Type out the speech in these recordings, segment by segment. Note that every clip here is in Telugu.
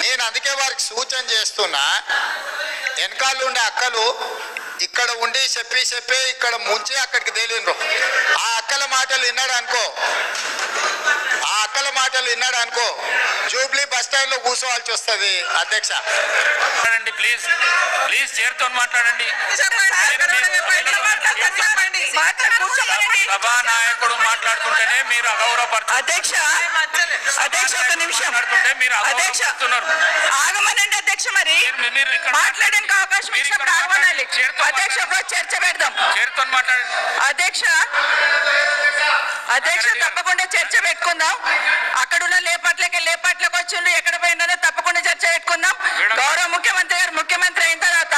నేను అందుకే వారికి సూచన చేస్తున్నా వెనకాల ఉండే అక్కలు ఇక్కడ ఉండి చెప్పి చెప్పి ఇక్కడ ముంచి అక్కడికి తేలిండ్రు. ఆ అక్కల మాటలు విన్నాడు అనుకో. ఆ అక్కల మాటలు విన్నాడు అనుకో. జూబ్లీ బస్ స్టాండ్లో కూర్చోవాల్సి వస్తుంది అధ్యక్ష. ప్లీజ్. ప్లీజ్ చేరుతో మాట్లాడండి. సభా నాయకుడు మాట్లాడుతుంటేనే మీరు అగౌరవపడుతున్నారు అధ్యక్ష అధ్యక్ష ఒక నిమిషం. మీరు అధ్యక్ష అగౌరవపడుతున్నారు ఆగమనండి అధ్యక్ష మరి. మాట్లాడడానికి అవకాశం ఇచ్చినప్పుడు ఆగమనాలి. అధ్యక్ష చర్చ పెడదాం. అధ్యక్ష అధ్యక్ష తప్పకుండా చర్చ పెట్టుకుందాం. అక్కడున్న లేపట్లకి లేపట్లకు వచ్చిండు ఎక్కడ పోయిందో తప్పకుండా చర్చ పెట్టుకుందాం. గౌరవ ముఖ్యమంత్రి గారు ముఖ్యమంత్రి అయిన తర్వాత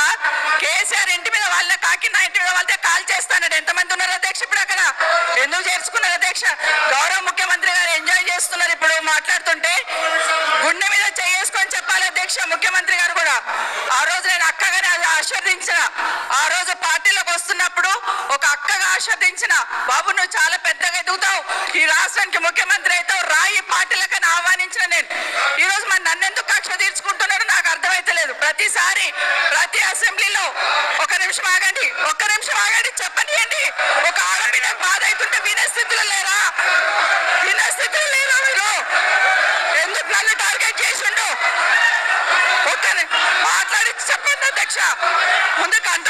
కేసీఆర్ ఇంటి మీద వాళ్ళ కాకి నా ఇంటి మీద వాళ్ళతో కాల్ చేస్తానడు ఎంతమంది ఉన్నారు అధ్యక్ష ఇప్పుడు అక్కడ? ఎందుకు చేర్చుకున్నారు అధ్యక్ష? గౌరవ ముఖ్యమంత్రి గారు ఎంజాయ్ చేస్తున్నారు ఇప్పుడు మాట్లాడుతుంటే గుండె మీద చేసుకొని చెప్పాలి అధ్యక్ష ముఖ్యమంత్రి గారు కూడా ఆ రోజు నేను అక్కగానే అది ఆశీర్వదించిన ఆ రోజు పార్టీలోకి వస్తున్నప్పుడు ఒక ఆస్వాదించిన బాబు నువ్వు చాలా పెద్దగా ఎదుగుతావు. ఈ రాష్ట్రానికి ముఖ్యమంత్రి అవుతావు. రాయి పార్టీలకని ఆహ్వానించిన నేను. ఈ రోజు మరి నన్నెందుకు కక్ష తీర్చుకుంటున్నాడు నాకు అర్థమైతలేదు. ప్రతిసారి ప్రతి అసెంబ్లీలో ఒక నిమిషం ఆగండి. ఒక్క నిమిషం ఆగండి. చెప్పనియండి. ఒక ఆడబిడ్డ బాధ అవుతుంటే వినే స్థితిలో లేరా? వినే స్థితిలో లేరా మీరు? ఎందుకు నన్ను టార్గెట్ చేసిండు? ఒక్క మాట్లాడి చెప్పండి అధ్యక్ష. ముందు అంత